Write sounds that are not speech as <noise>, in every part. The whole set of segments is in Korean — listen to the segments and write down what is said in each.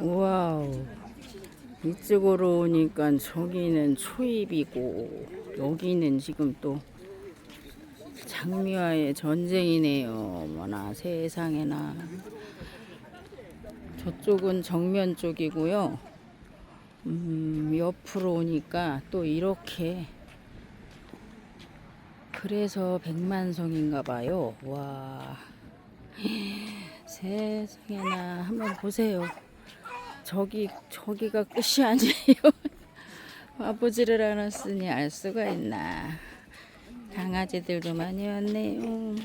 와우. 이쪽으로 오니까 저기는 초입이고 여기는 지금 또 장미와의 전쟁이네요. 어머나 세상에나. 저쪽은 정면 쪽이고요. 음, 옆으로 오니까 또 이렇게 그래서 백만성인가 봐요. 와. 세상에나 한번 보세요. 저기 저기가 끝이 아니에요. <laughs> 와보지를 않았으니 알 수가 있나. 강아지들도 많이 왔네요.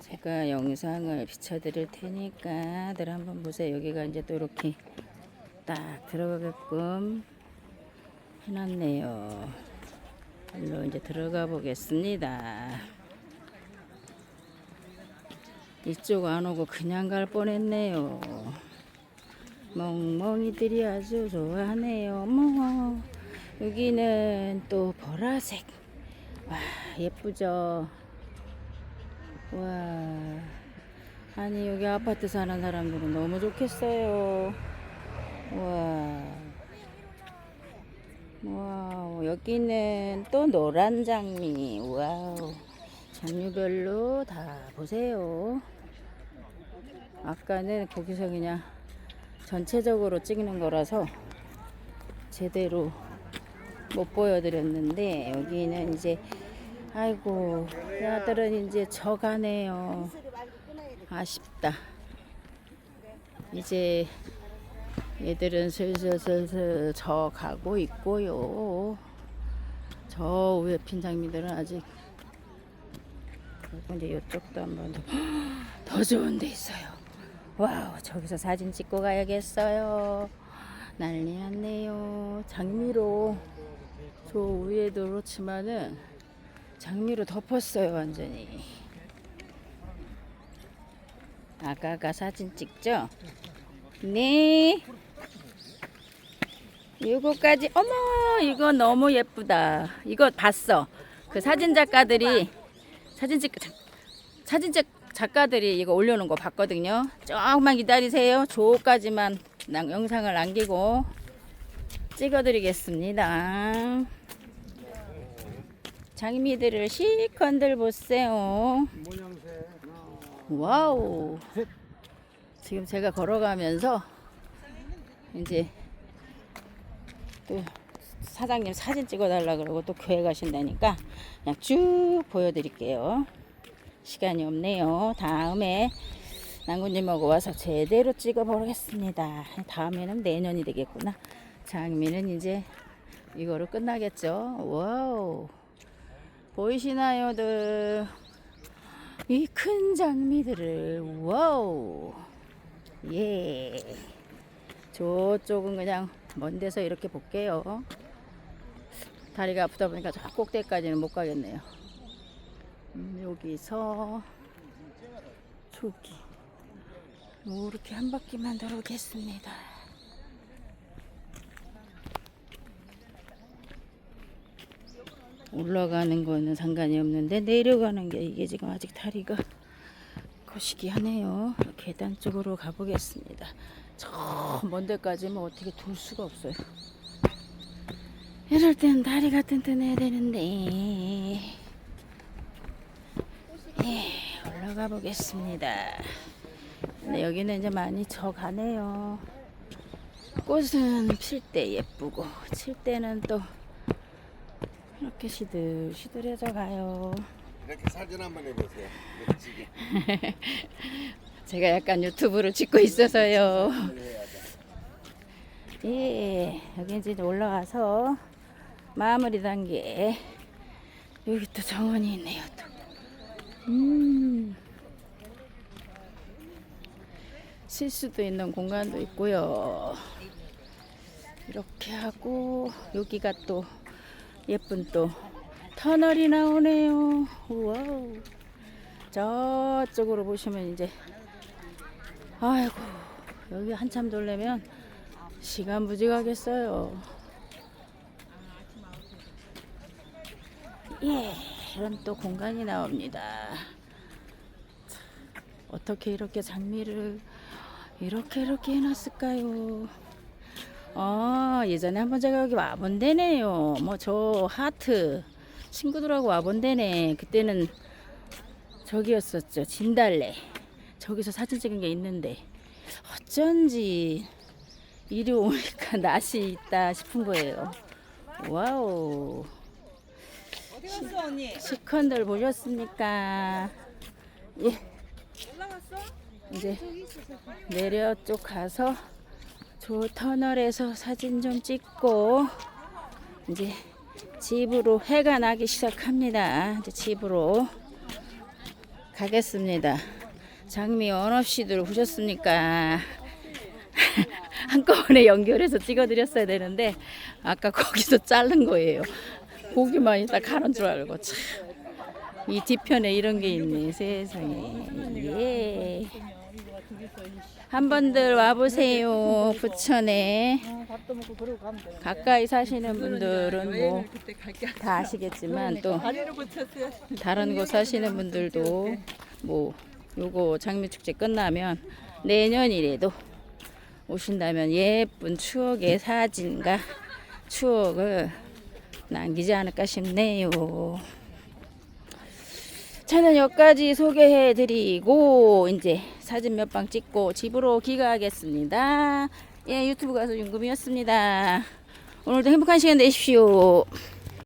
제가 영상을 비춰드릴 테니까 들 한번 보세요. 여기가 이제 또 이렇게 딱 들어가게끔 해놨네요. 일로 이제 들어가 보겠습니다. 이쪽 안 오고 그냥 갈 뻔했네요. 멍멍이들이 아주 좋아하네요. 어머, 여기는 또 보라색. 와, 예쁘죠? 와, 아니, 여기 아파트 사는 사람들은 너무 좋겠어요. 와, 와우, 여기는 또 노란 장미. 와우, 장미별로 다 보세요. 아까는 거기서 그냥 전체적으로 찍는 거라서 제대로 못 보여드렸는데 여기는 이제 아이고 야들은 이제 져가네요. 아쉽다. 이제 얘들은 슬슬슬슬 져가고 있고요. 저 위에 핀 장미들은 아직 이제 이쪽도 한번 더, 더 좋은 데 있어요 와우 저기서 사진 찍고 가야겠어요. 난리 났네요. 장미로. 저 위에도 그렇지만은 장미로 덮었어요 완전히. 아가가 사진 찍죠? 네. 요거까지. 어머 이거 너무 예쁘다. 이거 봤어. 그 사진 작가들이 사진 찍 사진 작 작가들이 이거 올려놓은 거 봤거든요. 조금만 기다리세요. 조까지만 영상을 남기고 찍어드리겠습니다. 장미들을 시컨들 보세요. 와우. 지금 제가 걸어가면서 이제 또 사장님 사진 찍어달라 그러고 또 교회 가신다니까 그냥 쭉 보여드릴게요. 시간이 없네요. 다음에 낭군님하고 와서 제대로 찍어 보겠습니다. 다음에는 내년이 되겠구나. 장미는 이제 이거로 끝나겠죠. 와우. 보이시나요들? 이 큰 장미들을 와우. 예. 저쪽은 그냥 먼 데서 이렇게 볼게요. 다리가 아프다 보니까 저 꼭대기까지는 못 가겠네요. 음, 여기서 저기 이렇게 한 바퀴만 돌아오겠습니다. 올라가는 거는 상관이 없는데 내려가는 게 이게 지금 아직 다리가 거시기 하네요. 계단 쪽으로 가보겠습니다. 저 먼 데까지 뭐 어떻게 돌 수가 없어요. 이럴 땐 다리가 튼튼해야 되는데. 예, 올라가 보겠습니다. 근데 여기는 이제 많이 져가네요. 꽃은 필 때 예쁘고, 칠 때는 또 이렇게 시들시들해져 가요. 이렇게 사진 한번 해보세요. 멋지게. <laughs> 제가 약간 유튜브를 찍고 있어서요. <laughs> 예, 여기 이제 올라가서 마무리 단계. 여기 또 정원이 있네요, 또. 음. 쉴 수도 있는 공간도 있고요. 이렇게 하고, 여기가 또 예쁜 또 터널이 나오네요. 와우. 저쪽으로 보시면 이제 아이고 여기 한참 돌려면 시간 부족하겠어요. 예, 이런 또 공간이 나옵니다. 참, 어떻게 이렇게 장미를 이렇게 이렇게 해놨을까요? 아 예전에 한번 제가 여기 와본 데네요. 뭐 저 하트 친구들하고 와본 데네. 그때는 저기였었죠. 진달래. 저기서 사진 찍은 게 있는데 어쩐지 이리 오니까 <laughs> 낯이 있다 싶은 거예요. 와우. 어디 갔어 언니? 시컨들 보셨습니까? 예. 올라갔어? 이제 내려 쪽 가서 저 터널에서 사진 좀 찍고 이제 집으로 해가 나기 시작합니다. 이제 집으로 가겠습니다. 장미 원없이들 보셨습니까? <laughs> 한꺼번에 연결해서 찍어드렸어야 되는데 아까 거기서 자른 거예요. 보기만 있다 가는 줄 알고 참. 이 뒤편에 이런 게 있네 세상에 예. 한 번들 와보세요 부천에. 가까이 사시는 분들은 뭐 다 그때 갈게. 아시겠지만 또. 다른 곳 사시는 분들도 뭐 요거 장미축제 끝나면 내년이라도 오신다면 예쁜 추억의 사진과 추억을 남기지 않을까 싶네요. 저는 여기까지 소개해드리고 이제 사진 몇 방 찍고 집으로 귀가하겠습니다. 예, 유튜브 가서 윤금이었습니다. 오늘도 행복한 시간 되십시오.